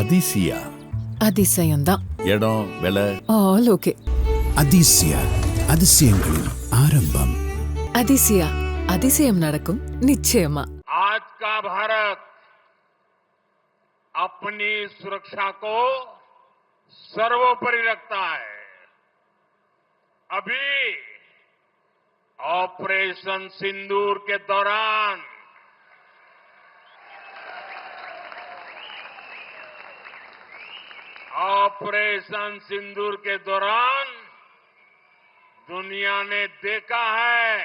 அதிசயா அதிசயம்தான் இடம் விலை ஆல் ஓகே அதிசய அதிசயங்களின் ஆரம்பம் அதிசயா அதிசயம் நடக்கும் நிச்சயமா आज का भारत अपनी सुरक्षा को सर्वोपरि रखता है अभी ऑपरेशन सिंदूर के दौरान ऑपरेशन सिंदूर के दौरान दुनिया ने देखा है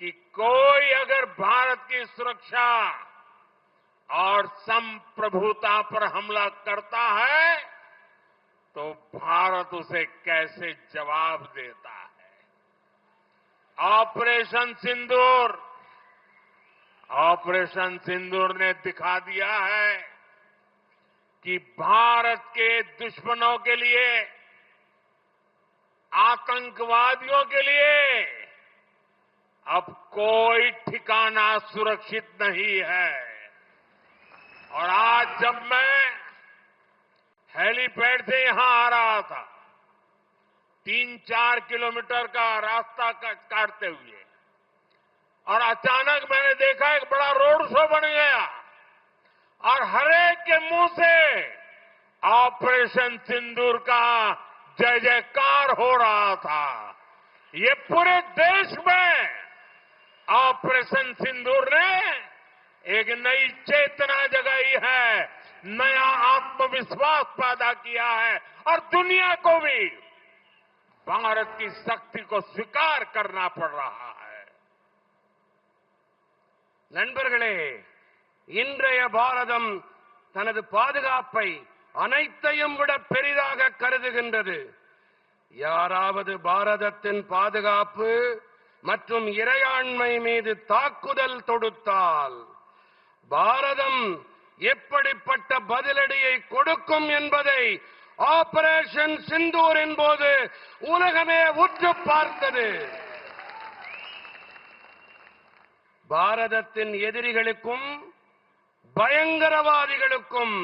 कि कोई अगर भारत की सुरक्षा और संप्रभुता पर हमला करता है तो भारत उसे कैसे जवाब देता है? ऑपरेशन सिंदूर ऑपरेशन सिंदूर ने दिखा दिया है कि भारत के दुश्मनों के लिए, आतंकवादियों के लिए अब कोई ठिकाना सुरक्षित नहीं है। और आज जब मैं हेलीपैड से यहाँ आ रहा था तीन चार किलोमीटर का रास्ता काटते हुए, और अचानक मैंने देखा एक बड़ा रोड शो बन गया। के मुंह से ऑपरेशन सिंदूर का जय जयकार हो रहा था ये पूरे देश में ऑपरेशन सिंदूर ने एक नई चेतना जगाई है नया आत्मविश्वास पैदा किया है और दुनिया को भी भारत की शक्ति को स्वीकार करना पड़ रहा है நண்பர்களே இன்றைய பாரதம் தனது பாதுகாப்பை அனைத்தையும் விட பெரிதாக கருதுகின்றது. யாராவது பாரதத்தின் பாதுகாப்பு மற்றும் இறையாண்மை மீது தாக்குதல் தொடுத்தால் பாரதம் எப்படிப்பட்ட பதிலடியை கொடுக்கும் என்பதை ஆபரேஷன் சிந்தூரின் போது உலகமே உற்று பார்த்தது. பாரதத்தின் எதிரிகளுக்கும் பயங்கரவாதிகளுக்கும்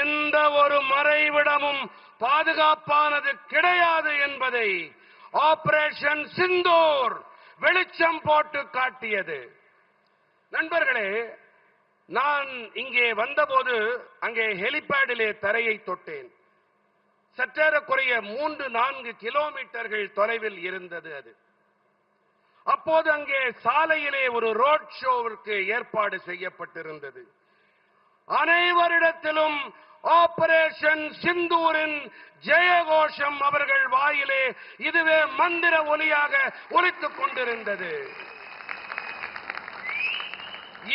எந்த ஒரு மறைவிடமும் பாதுகாப்பானது கிடையாது என்பதை ஆபரேஷன் சிந்தூர் வெளிச்சம் போட்டு காட்டியது. நண்பர்களே நான் இங்கே வந்தபோது அங்கே ஹெலிபேடிலே தரையை தொட்டேன். சற்றேறக்குறைய மூன்று நான்கு கிலோமீட்டர்கள் தொலைவில் இருந்தது அது. அப்போது அங்கே சாலையிலே ஒரு ரோட் ஷோவிற்கு ஏற்பாடு செய்யப்பட்டிருந்தது. அனைவரிடத்திலும் ஆபரேஷன் சிந்தூரின் ஜெயகோஷம் அவர்கள் வாயிலே இதுவே மந்திர ஒலியாக ஒலித்துக் கொண்டிருந்தது.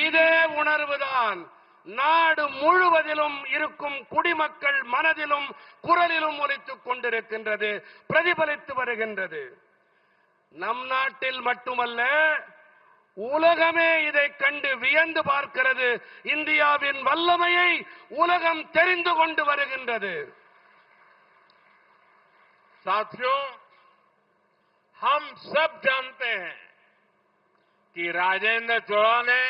இதே உணர்வுதான் நாடு முழுவதிலும் இருக்கும் குடிமக்கள் மனதிலும் குரலிலும் ஒலித்துக் கொண்டிருக்கின்றது பிரதிபலித்து வருகின்றது. நம் நாட்டில் மட்டுமல்ல உலகமே இதை கண்டு வியந்து பார்க்கிறது இந்தியாவின் வல்லமையை உலகம் தெரிந்து கொண்டு வருகின்றது साथियों हम सब जानते हैं कि राजेंद्र चोला ने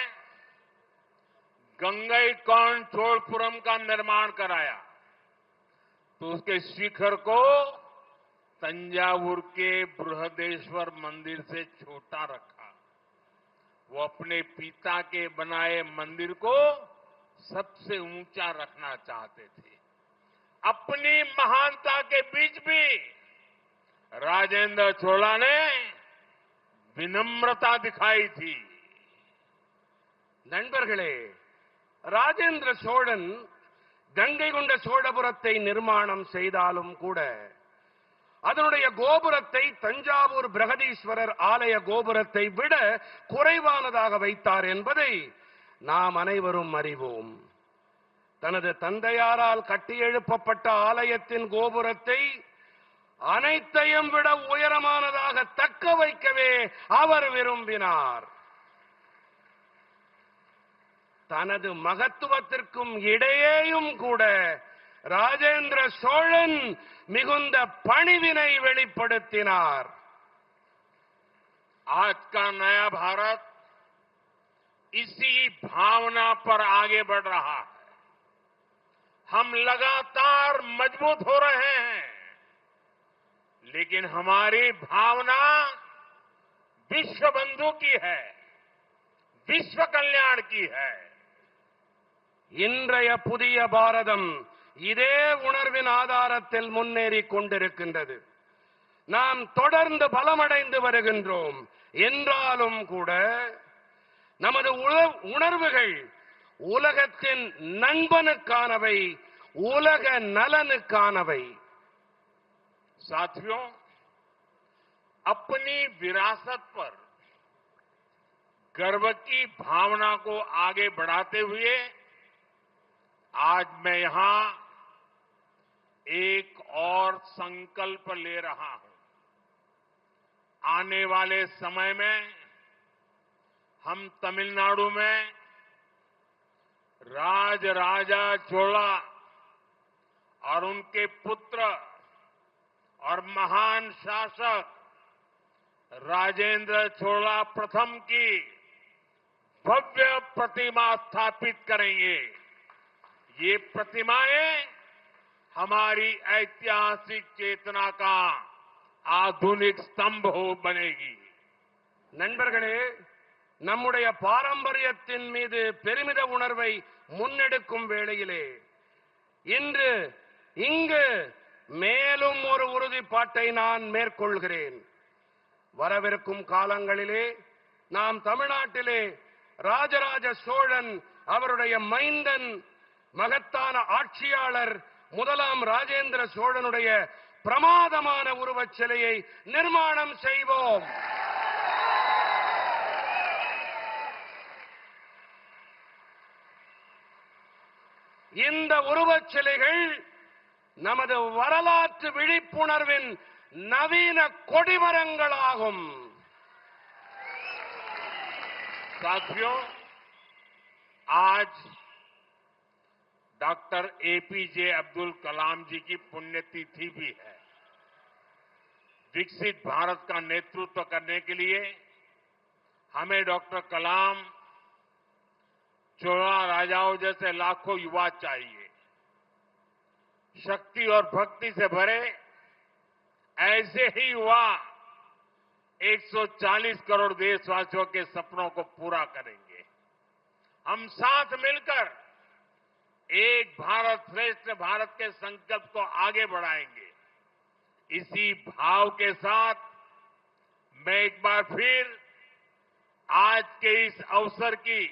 गंगई कौन चोलपुरम का निर्माण कराया तो उसके शिखर को तंजावुर के बृहदेश्वर मंदिर से छोटा रखा वो अपने पिता के बनाए मंदिर को सबसे ऊंचा रखना चाहते थे अपनी महानता के बीच भी राजेंद्र चोला ने विनम्रता दिखाई थी நண்பர்களே ராஜேந்திர சோழன் கங்கை கொண்ட சோழபுரத்தை நிர்மாணம் செய்தாலும் கூட அதனுடைய கோபுரத்தை தஞ்சாவூர் பிரகதீஸ்வரர் ஆலய கோபுரத்தை விட குறைவானதாக வைத்தார் என்பதை நாம் அனைவரும் அறிவோம். தனது தந்தையாரால் கட்டியெழுப்பப்பட்ட ஆலயத்தின் கோபுரத்தை அனைத்தையும் விட உயரமானதாக தக்க வைக்கவே அவர் விரும்பினார். தனது மகத்துவத்திற்கும் இடையேயும் கூட ராஜேந்திர சோழன் மிகுந்த பணிவினை வெளிப்படுத்தினார் आज का नया भारत इसी भावना पर आगे बढ़ रहा है हम लगातार मजबूत हो रहे हैं लेकिन हमारी भावना विश्व बंधु की है विश्व कल्याण की है இன்றைய புதிய பாரதம் இதே உணர்வின் ஆதாரத்தில் முன்னேறி கொண்டிருக்கின்றது நாம் தொடர்ந்து பலமடைந்து வருகின்றோம் என்றாலும் கூட நமது உண- உணர்வுகள் உலகத்தின் நண்பனுக்கானவை உலக நலனுக்கானவை साथियों अपनी विरासत पर गर्व की भावना को आगे बढ़ाते हुए आज मैं यहां एक और संकल्प ले रहा हूँ। आने वाले समय में, हम तमिलनाडु में राज राजा चोला और उनके पुत्र और महान शासक राजेंद्र चोला प्रथम की भव्य प्रतिमा स्थापित करेंगे। ये प्रतिमाएँ हमारी ऐतिहासिक चेतना का आधुनिक स्तंभ हो बनेगी நண்பர்களே நம்முடைய பாரம்பரியத்தின் மீது பெருமித உணர்வை முன்னெடுக்கும் வேளையிலே இன்று இங்கு மேலும் ஒரு உறுதிப்பாட்டை நான் மேற்கொள்கிறேன் வரவிருக்கும் காலங்களிலே நாம் தமிழ்நாட்டிலே ராஜராஜ சோழன் அவருடைய மைந்தன் மகத்தான ஆட்சியாளர் முதலாம் ராஜேந்திர சோழனுடைய பிரமாதமான உருவச் சிலையை நிர்மாணம் செய்வோம் இந்த உருவச் சிலைகள் நமது வரலாற்று விழிப்புணர்வின் நவீன கொடிமரங்களாகும் साथियों आज डॉक्टर एपीजे अब्दुल कलाम जी की पुण्यतिथि भी है। विकसित भारत का नेतृत्व करने के लिए हमें डॉक्टर कलाम चोला राजाओं जैसे लाखों युवा चाहिए। शक्ति और भक्ति से भरे ऐसे ही युवा 140 करोड़ देशवासियों के सपनों को पूरा करेंगे। हम साथ मिलकर एक भारत श्रेष्ठ भारत के संकल्प को आगे बढ़ाएंगे इसी भाव के साथ मैं एक बार फिर आज के इस अवसर की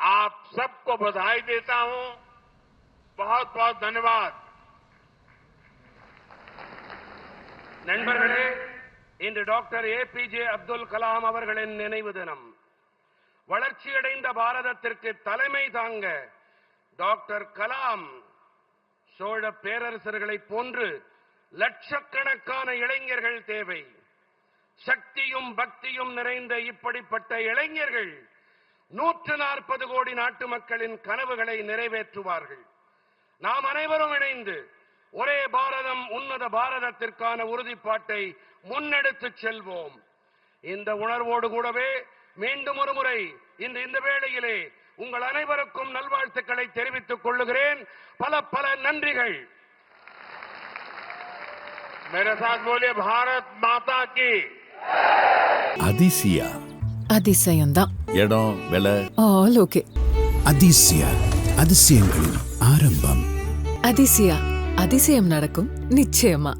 आप सबको बधाई देता हूं बहुत बहुत धन्यवाद நண்பர்களே இன்று டாக்டர் ஏபிஜே அப்துல் கலாம் அவர்களின் நினைவு தினம் வளர்ச்சியடைந்த பாரதத்திற்கு தலைமை தாங்க டாக்டர் கலாம் சோழ பேரரசர்களைப் போன்று லட்சக்கணக்கான இளைஞர்கள் தேவை. சக்தியும் பக்தியும் நிறைந்த இப்படிப்பட்ட இளைஞர்கள் நூற்று நாற்பது கோடி நாட்டு மக்களின் கனவுகளை நிறைவேற்றுவார்கள். நாம் அனைவரும் இணைந்து ஒரே பாரதம் உன்னத பாரதத்திற்கான உறுதிப்பாட்டை முன்னெடுத்துச் செல்வோம். இந்த உணர்வோடு கூடவே மீண்டும் ஒரு முறை இன்று இந்த வேளையிலே உங்கள் அனைவருக்கும் நல்வாழ்த்துக்களை தெரிவித்துக் கொள்ளுகிறேன். பல பல நன்றிகள். பாரத் மாதா கி அதிசயா. அதிசயம்தான் இடம் விலை? All okay. அதிசயா அதிசயங்களின் ஆரம்பம். அதிசயா அதிசயம் நடக்கும் நிச்சயமா.